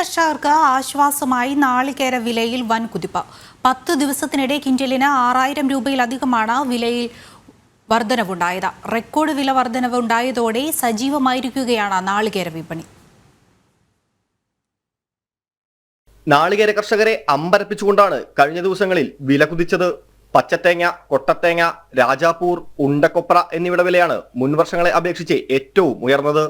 കർഷകർക്ക് ആശ്വാസമായി നാളികേര വിലയിൽ വൻ കുതിപ്പ് പത്ത് ദിവസത്തിനിടെ കിൻഡലിന് ആറായിരം രൂപയിലധികമാണ് വിലയിൽ വർധനവുണ്ടായത്. റെക്കോർഡ് വില വർധനവ് ഉണ്ടായതോടെ സജീവമായിരിക്കുകയാണ് നാളികേര വിപണി. നാളികേര കർഷകരെ അമ്പരപ്പിച്ചുകൊണ്ടാണ് കഴിഞ്ഞ ദിവസങ്ങളിൽ വില കുതിച്ചത്. പച്ചത്തേങ്ങ കൊട്ടത്തേങ്ങ രാജാപൂർ ഉണ്ടക്കൊപ്ര എന്നിവയുടെ വിലയാണ് മുൻവർഷങ്ങളെ അപേക്ഷിച്ച് ഏറ്റവും ഉയർന്നത്.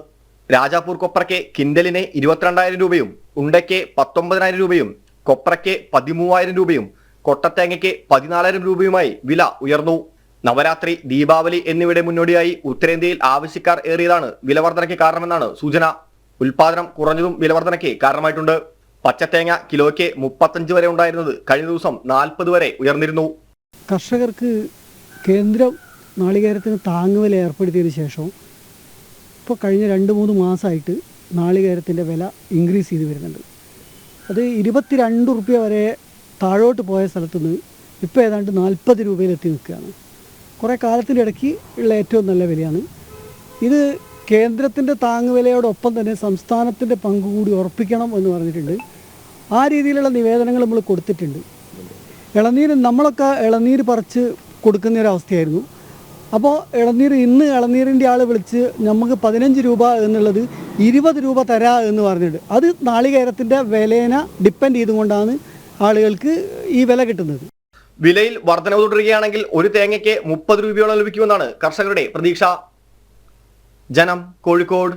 രാജാപൂർ കൊപ്രയ്ക്ക് കിൻഡലിന് ഇരുപത്തിരണ്ടായിരം രൂപയും ഉണ്ടയ്ക്ക് പത്തൊമ്പതിനായിരം രൂപയും കൊപ്രയ്ക്ക് പതിമൂവായിരം രൂപയും കൊട്ടത്തേങ്ങയ്ക്ക് പതിനാലായിരം രൂപയുമായി വില ഉയർന്നു. നവരാത്രി ദീപാവലി എന്നിവയുടെ മുന്നോടിയായി ഉത്തരേന്ത്യയിൽ ആവശ്യക്കാർ ഏറിയതാണ് വിലവർധനയ്ക്ക് കാരണമെന്നാണ് സൂചന. ഉൽപാദനം കുറഞ്ഞതും വിലവർധനയ്ക്ക് കാരണമായിട്ടുണ്ട്. പച്ചത്തേങ്ങ കിലോയ്ക്ക് മുപ്പത്തഞ്ച് വരെ ഉണ്ടായിരുന്നത് കഴിഞ്ഞ ദിവസം നാൽപ്പത് വരെ ഉയർന്നിരുന്നു. കർഷകർക്ക് കേന്ദ്രം നാളികേരത്തിന് താങ്ങുവില ഏർപ്പെടുത്തിയതിനു ശേഷം ഇപ്പോൾ കഴിഞ്ഞ രണ്ട് മൂന്ന് മാസമായിട്ട് നാളികേരത്തിന്റെ വില ഇൻക്രീസ് ചെയ്ത് വരുന്നുണ്ട്. അത് ഇരുപത്തിരണ്ട് റുപ്യ വരെ താഴോട്ട് പോയ സ്ഥലത്ത് നിന്ന് ഇപ്പോൾ ഏതാണ്ട് നാൽപ്പത് രൂപയിലെത്തി നിൽക്കുകയാണ്. കുറേ കാലത്തിന്റെ ഇടയ്ക്ക് ഉള്ള ഏറ്റവും നല്ല വിലയാണ്. ഇത് കേന്ദ്രത്തിന്റെ താങ്ങുവിലയോടൊപ്പം തന്നെ സംസ്ഥാനത്തിന്റെ പങ്ക് കൂടി ഉറപ്പിക്കണം എന്ന് പറഞ്ഞിട്ടുണ്ട്. ആ രീതിയിലുള്ള നിവേദനങ്ങൾ നമ്മൾ കൊടുത്തിട്ടുണ്ട്. ഇളനീര് നമ്മളൊക്കെ ഇളനീര് പറിച്ച് കൊടുക്കുന്ന ഒരു അവസ്ഥയായിരുന്നു. അപ്പോൾ ഇളനീർ ഇന്ന് ഇളനീരിന്റെ ആൾ വിളിച്ച് നമുക്ക് പതിനഞ്ച് രൂപ എന്നുള്ളത് ഇരുപത് രൂപ തരാ എന്ന് പറഞ്ഞിട്ട്. അത് നാളികേരത്തിന്റെ വിലേനെ ഡിപ്പെൻഡ് ചെയ്തുകൊണ്ടാണ് ആളുകൾക്ക് ഈ വില കിട്ടുന്നത്. വിലയിൽ വർധനവ് തുടരുകയാണെങ്കിൽ ഒരു തേങ്ങയ്ക്ക് മുപ്പത് രൂപയോളം ലഭിക്കുമെന്നാണ് കർഷകരുടെ പ്രതീക്ഷ. ജനം കോഴിക്കോട്